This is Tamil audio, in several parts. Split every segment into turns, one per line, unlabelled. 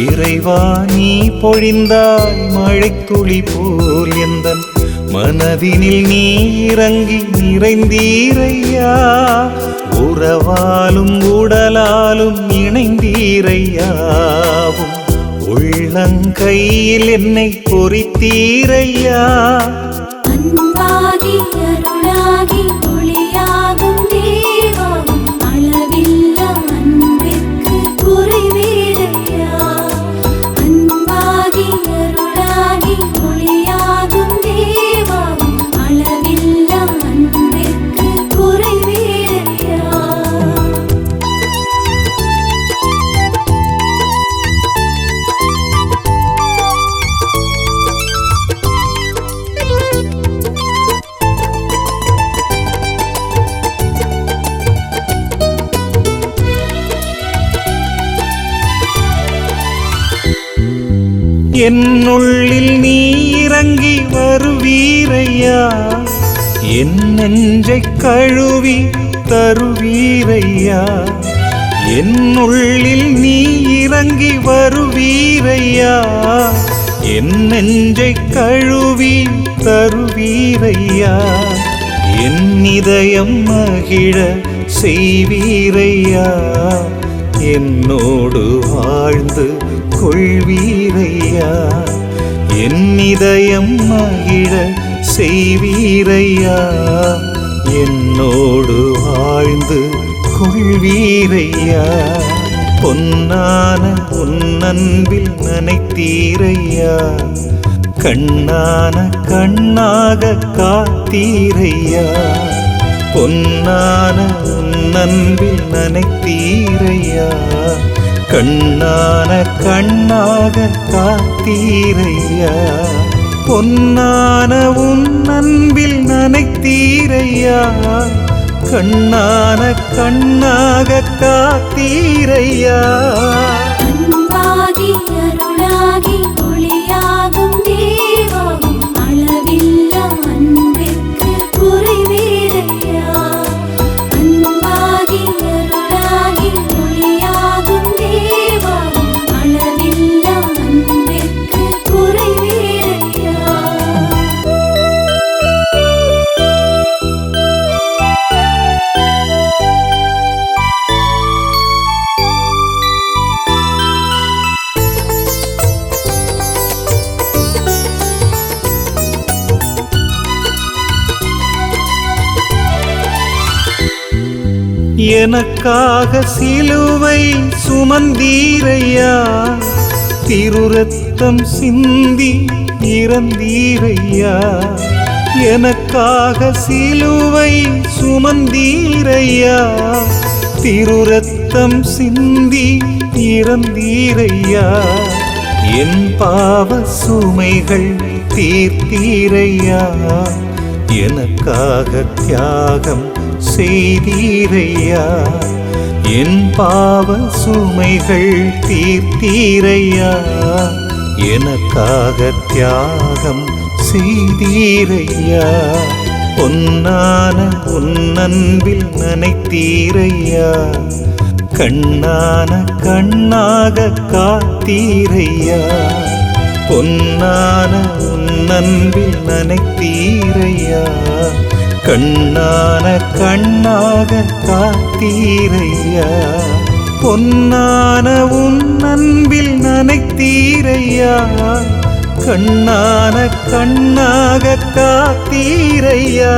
இறைவா நீ பொழிந்தாய் மழைத்துளி போல் எந்தன் மனதினில் நீ இறங்கி நிறைந்தீரையா? உறவாலும் உடலாலும் இணைந்தீரையா? உள்ளங்கையில் என்னை பொறித்தீரையா?
அன்பாகி அருளாகி
என்னுள்ளில் நீ இறங்கி வருவீரையா? என் நெஞ்சை கழுவி தருவீரையா? என்னுள்ளில் நீ இறங்கி வருவீரையா? என் நெஞ்சை கழுவி தருவீரையா? என் இதயம் மகிழ செய்வீரையா? என்னோடு வாழ்ந்து கொள்வீரையா? என் இதயம் மகிழ செய்வீரையா? என்னோடு வாழ்ந்து கொள்வீரையா? பொன்னான உன்னன்பில் நனைத்தீரையா? கண்ணான கண்ணாக காத்தீரையா? பொன்னான உன்னன்பில் நனைத்தீரையா? கண்ணான கண்ணாக காத்தீரையா? பொன்னான உன் அன்பில் நனைத்தீரையா? கண்ணான கண்ணாக காத்தீரையா?
அருளாகி
எனக்காக சிலுவை சுமந்தீரையா? திருரத்தம் சிந்தி இறந்தீரையா? எனக்காக சிலுவை சுமந்தீரையா? திருரத்தம் சிந்தி இறந்தீரையா? என் பாவ சுமைகள் தீர்த்தீரையா? எனக்காக தியாகம் செய்தீரையா? என் பாவ சுமைகள் தீர்த்தீரையா? எனக்காக தியாகம் செய்தீரையா? பொன்னான உன்னன்பில் நனைத்தீரையா? கண்ணான கண்ணாக காத்தீரையா? பொன்னான உன்னன்பில் நனைத்தீரையா? கண்ணான கண்ணாக காத்தீரையா? பொன்னான உன் அன்பில் நனைத்தீரையா? கண்ணான கண்ணாக காத்தீரையா?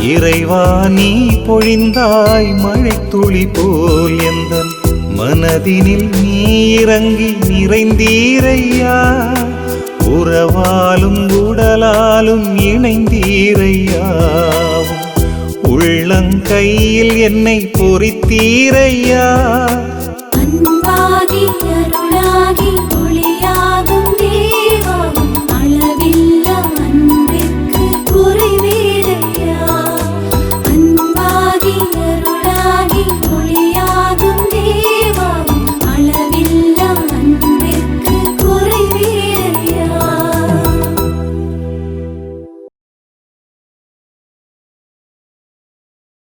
இறைவா நீ பொழிந்தாய் மழை துளி போல் எந்தன் மனதினில் நீ இறங்கி நிறைந்தீரையா? உறவாலும் உடலாலும் இணைந்தீரையாவும். உள்ளங்கையில் என்னை பொறித்தீரையா?
அன்பாகி அருளாகி ஒளியாகும் தேவாவும் அளவில்ல அன்பிற்கு குறிவீரையா அன்பாகி அருளாகி ஒளியாகும் தேவாவும் அளவில்ல